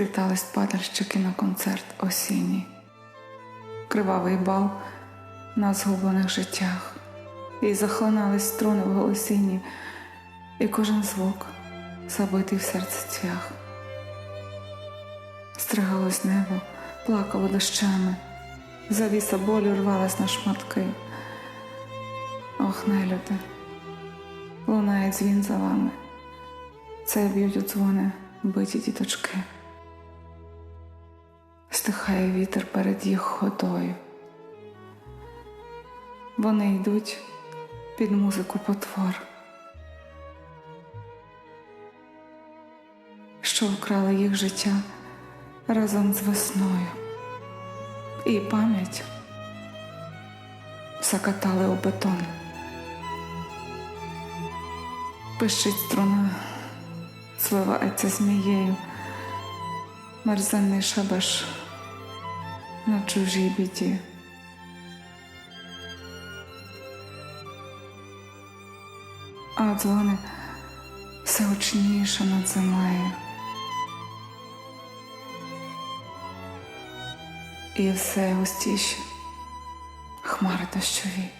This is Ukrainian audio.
сплітались падальщики на концерт осінній, кривавий бал на згублених життях, і захлинались струни в голосінні, і кожен звук забитий в серце цвях. Стригалось небо, плакало дощами, завіса болю рвалась на шматки. Ох, нелюди, лунає дзвін за вами. Це б'ють у дзвони биті діточки. Стихає вітер перед їх ходою. Вони йдуть під музику потвор, що вкрали їх життя разом з весною, і пам'ять закатали у бетон. Пишить струна, звивається змією, мерзенний шабаш на чужій біді. А дзвони все гучніше над землею. І все густіші хмари дощові.